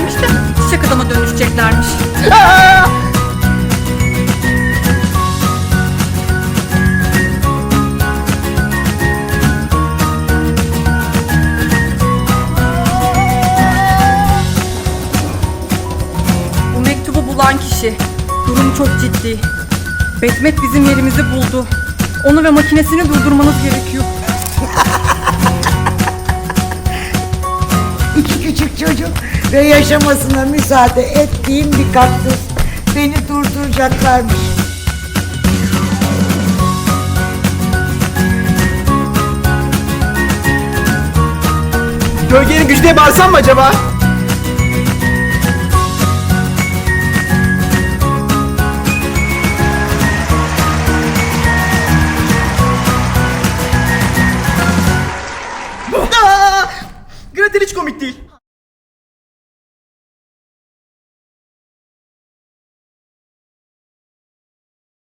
gelmiş de çiçek adama dönüşeceklermiş. Bu mektubu bulan kişi. Durum çok ciddi. Betmet bizim yerimizi buldu. Onu ve makinesini durdurmanız gerekiyor. Ve yaşamasına müsaade ettiğim bir kaktüs. Beni durduracaklarmış. Gölgenin gücüne bağırsam mı acaba? Aa! Gretel hiç komik değil.